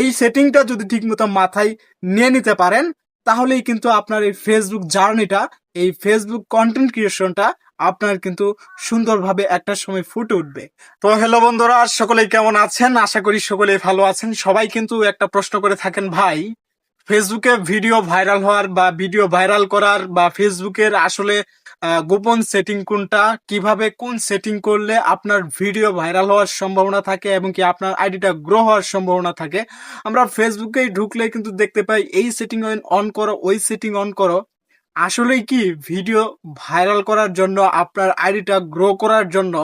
এই সেটিংটা যদি ঠিকমতো মাথায় নিয়ে নিতে পারেন, তাহলেই কিন্তু আপনার এই ফেসবুক জার্নিটা এই ফেসবুক কন্টেন্ট ক্রিয়েশনটা আপনার কিন্তু সুন্দরভাবে একটা সময় ফুটে উঠবে। তো হ্যালো বন্ধুরা, সকলেই কেমন আছেন? আশা করি সকলেই ভালো আছেন। সবাই কিন্তু একটা প্রশ্ন করে থাকেন, ভাই ফেসবুকে ভিডিও ভাইরাল হওয়ার বা ভিডিও ভাইরাল করার বা ফেসবুকের আসলে গোপন সেটিং কোনটা, কীভাবে কোন সেটিং করলে আপনার ভিডিও ভাইরাল হওয়ার সম্ভাবনা থাকে এবং কি আপনার আইডিটা গ্রো হওয়ার সম্ভাবনা থাকে, আমরা ফেসবুকেই ঢুকলে কিন্তু দেখতে পাই এই সেটিং অন করো, ওই সেটিং অন করো। আসলেই কি ভিডিও ভাইরাল করার জন্য, আপনার আইডিটা গ্রো করার জন্য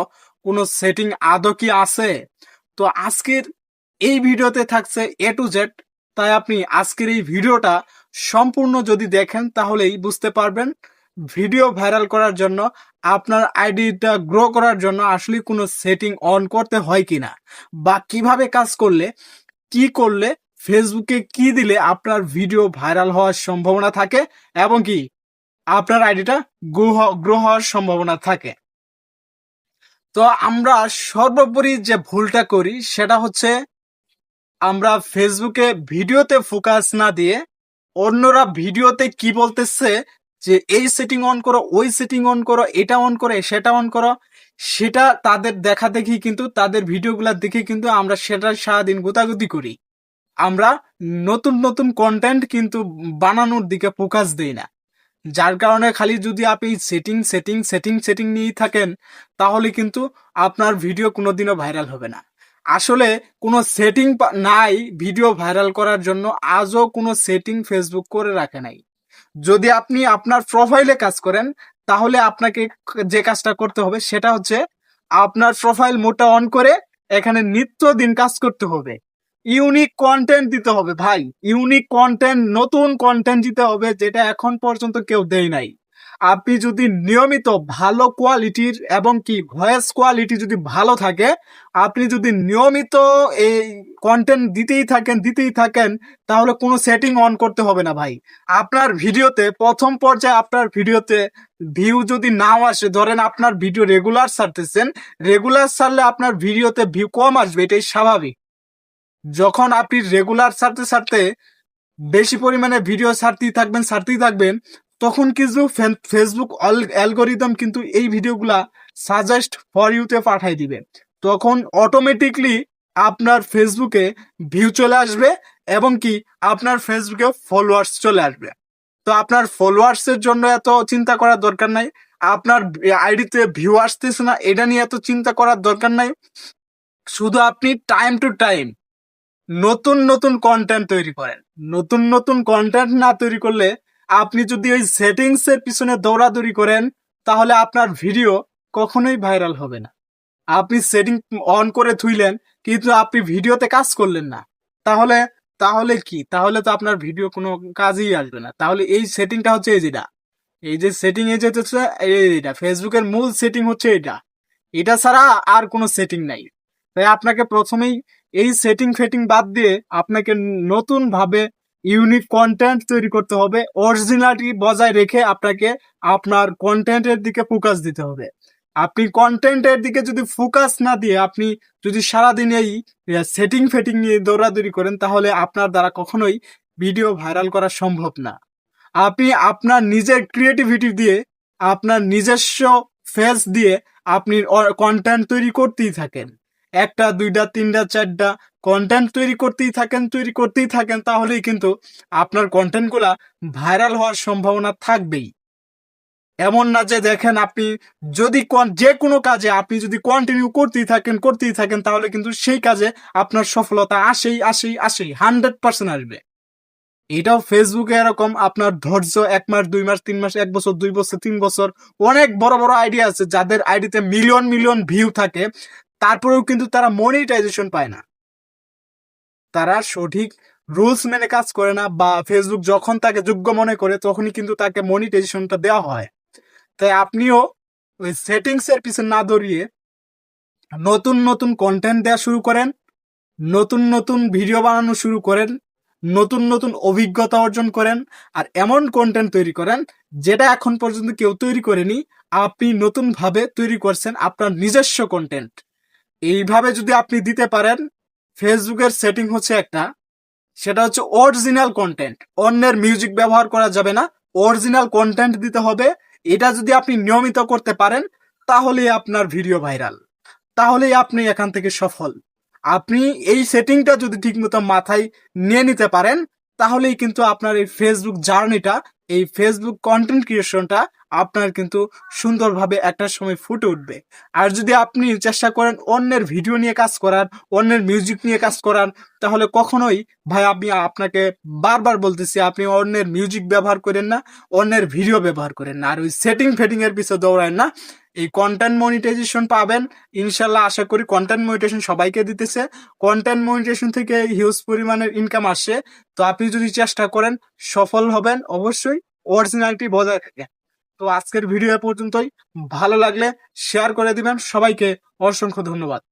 কোনো সেটিং আদৌ কি আছে? তো আজকের এই ভিডিওতে থাকছে এ টু জেড তাই আপনি আজকের এই ভিডিওটা সম্পূর্ণ যদি দেখেন তাহলেই বুঝতে পারবেন। ভিডিও ভাইরাল করার জন্য, আপনার আইডিটা গ্রো করার জন্য আসলে কোনো সেটিং অন করতে হয় কিনা? বা কীভাবে কাজ করলে, কি করলে ফেসবুকে কি দিলে আপনার ভিডিও ভাইরাল হওয়ার সম্ভাবনা থাকে এবং কি আপনার আইডিটা গ্রো হওয়ার সম্ভাবনা থাকে? তো আমরা সর্বোপরি যে ভুলটা করি, সেটা হচ্ছে আমরা ফেসবুকে ভিডিওতে ফোকাস না দিয়ে অন্যরা ভিডিওতে কি বলতেছে যে এই সেটিং অন করো, ওই সেটিং অন করো, এটা অন করো, সেটা অন করো, সেটা তাদের দেখা দেখি কিন্তু, তাদের ভিডিওগুলো দেখে কিন্তু আমরা সেটা সারাদিন গোতাগুতি করি। আমরা নতুন নতুন কন্টেন্ট কিন্তু বানানোর দিকে ফোকাস দেই না। যার কারণে খালি যদি আপনি সেটিং সেটিং সেটিং সেটিং নিয়েই থাকেন, তাহলে কিন্তু আপনার ভিডিও কোনোদিনও ভাইরাল হবে না। আসলে কোনো সেটিং নাই ভিডিও ভাইরাল করার জন্য, আজও কোনো সেটিং ফেসবুক করে রাখে নাই। যদি আপনি আপনার প্রোফাইলে কাজ করেন, তাহলে আপনাকে যে কাজটা করতে হবে সেটা হচ্ছে আপনার প্রোফাইল মোটা অন করে এখানে নিত্য দিন কাজ করতে হবে। ইউনিক কন্টেন্ট দিতে হবে ভাই। ইউনিক কন্টেন্ট নতুন কন্টেন্ট দিতে হবে যেটা এখন পর্যন্ত কেউ দেয় নাই। আপনি যদি নিয়মিত ভালো কোয়ালিটির এবং কি ভয়েস কোয়ালিটি যদি ভালো থাকে, আপনি যদি নিয়মিত এই কন্টেন্ট দিতেই থাকেন দিতেই থাকেন, তাহলে কোনো সেটিং অন করতে হবে না ভাই। আপনার ভিডিওতে, প্রথম পর্যায়ে আপনার ভিডিওতে ভিউ যদি নাও আসে, ধরেন আপনার ভিডিও রেগুলার ছাড়তেছেন রেগুলার ছাড়লে আপনার ভিডিওতে ভিউ কম আসবে, এটাই স্বাভাবিক। যখন আপনি রেগুলার ছাড়তে ছাড়তে বেশি পরিমাণে ভিডিও ছাড়তেই থাকবেন ছাড়তেই থাকবেন তখন কিন্তু ফেসবুক অ্যালগোরিদম কিন্তু এই ভিডিওগুলা সাজেস্ট ফর ইউতে পাঠাই দিবে। তখন অটোমেটিকলি আপনার ফেসবুকে ভিউ চলে আসবে এবং কি আপনার ফেসবুকে ফলোয়ার্স চলে আসবে। তো আপনার ফলোয়ার্সের জন্য এত চিন্তা করার দরকার নাই। আপনার আইডিতে ভিউ আসতেছে না, এটা নিয়ে এত চিন্তা করার দরকার নাই। শুধু আপনি টাইম টু টাইম নতুন নতুন কন্টেন্ট তৈরি করেন। নতুন নতুন কন্টেন্ট না তৈরি করলে আপনি যদি ওই সেটিংস এর পিছনে দৌড়াদৌড়ি করেন, তাহলে আপনার ভিডিও কখনোই ভাইরাল হবে না। আপনি সেটিং অন করে থুইলেন, কিন্তু আপনি ভিডিওতে কাজ করলেন না। তাহলে তাহলে কি? তাহলে তো আপনার ভিডিও কোনো কাজেই আসবে না। তাহলে এই সেটিংটা হচ্ছে এই যেটা। এই যে সেটিং এই যে এইটা ফেসবুকের মূল সেটিং হচ্ছে এটা। এটা ছাড়া আর কোনো সেটিং নাই। তাই আপনাকে প্রথমেই এই সেটিং ফেটিং বাদ দিয়ে আপনাকে নতুন ভাবে ইউনিক কন্টেন্ট তৈরি করতে হবে। অরিজিনালিটি বজায় রেখে আপনাকে আপনার কন্টেন্টের দিকে ফোকাস দিতে হবে। আপনি কন্টেন্টের দিকে যদি ফোকাস না দিয়ে আপনি যদি সারাদিন এই সেটিং ফেটিং নিয়ে দৌড়াদৌড়ি করেন, তাহলে আপনার দ্বারা কখনোই ভিডিও ভাইরাল করা সম্ভব না। আপনি আপনার নিজের ক্রিয়েটিভিটি দিয়ে, আপনার নিজস্ব ফেস দিয়ে আপনি কন্টেন্ট তৈরি করতেই থাকেন। একটা, দুইটা, তিনটা, চারটা কন্টেন্ট তৈরি করতেই থাকেন, তৈরি করতেই থাকেন, তাহলেই কিন্তু আপনার কন্টেন্টগুলা ভাইরাল হওয়ার সম্ভাবনা থাকবেই। এমন না যে দেখেন আপনি যদি যে কোনো কাজে আপনি যদি কন্টিনিউ করতেই থাকেন করতেই থাকেন, তাহলে কিন্তু সেই কাজে আপনার সফলতা আসেই আসেই আসেই হান্ড্রেড পার্সেন্ট আসবে। এটাও ফেসবুকে এরকম আপনার ধৈর্য এক মাস, দুই মাস, তিন মাস, এক বছর, দুই বছর, তিন বছর, অনেক বড় বড় আইডিয়া আছে যাদের আইডিতে মিলিয়ন মিলিয়ন ভিউ থাকে, তারপরেও কিন্তু তারা মনিটাইজেশন পায় না। তারা সঠিক রুলস মেনে কাজ করে না বা ফেসবুক যখন তাকে যোগ্য মনে করে, তখনই কিন্তু তাকে মনিটাইজেশনটা দেওয়া হয়। তাই আপনিও ওই সেটিংস এর পিছনে না দৌড়িয়ে নতুন নতুন কন্টেন্ট দেওয়া শুরু করেন, নতুন নতুন ভিডিও বানানো শুরু করেন, নতুন নতুন অভিজ্ঞতা অর্জন করেন, আর এমন কন্টেন্ট তৈরি করেন যেটা এখন পর্যন্ত কেউ তৈরি করেনি, আপনি নতুন ভাবে তৈরি করছেন আপনার নিজস্ব কন্টেন্ট এইভাবে যদি আপনি দিতে পারেন ফেসবুকের সেটিং হচ্ছে একটা। সেটা হচ্ছে অরিজিনাল কন্টেন্ট অন্যের মিউজিক ব্যবহার করা যাবে না। অরিজিনাল কন্টেন্ট দিতে হবে। এটা যদি আপনি নিয়মিত করতে পারেন তাহলেই আপনার ভিডিও ভাইরাল তাহলেই আপনি এখান থেকে সফল। আপনি এই সেটিংটা যদি ঠিকমতো মাথায় নিয়ে নিতে পারেন, তাহলেই কিন্তু আপনার এই ফেসবুক জার্নিটা এই ফেসবুক কন্টেন্ট ক্রিয়েশনটা আপনার কিন্তু সুন্দরভাবে একটা সময় ফুটে উঠবে। আর যদি আপনি চেষ্টা করেন অন্যের ভিডিও নিয়ে কাজ করার, অন্যের মিউজিক নিয়ে কাজ করার, তাহলে কখনোই ভাই আমি আপনাকে বারবার বলতেছি, আপনি অন্যের মিউজিক ব্যবহার করেন না, অন্যের ভিডিও ব্যবহার করেন না। আর ওই সেটিং ফেটিংয়ের পিছনে দৌড়ান না। এই কন্টেন্ট মনিটাইজেশন পাবেন। ইনশাল্লাহ আশা করি কন্টেন্ট মনিটাইজেশন সবাইকে দিতেছে। কন্টেন্ট মনিটাইজেশন থেকে হিউজ পরিমাণের ইনকাম আসে। তো আপনি যদি চেষ্টা করেন, সফল হবেন, অবশ্যই অরিজিনালিটি বজায় থাকে। তো আজকের ভিডিও পর্যন্তই। ভালো লাগলে শেয়ার করে দিবেন। সবাইকে অসংখ্য ধন্যবাদ।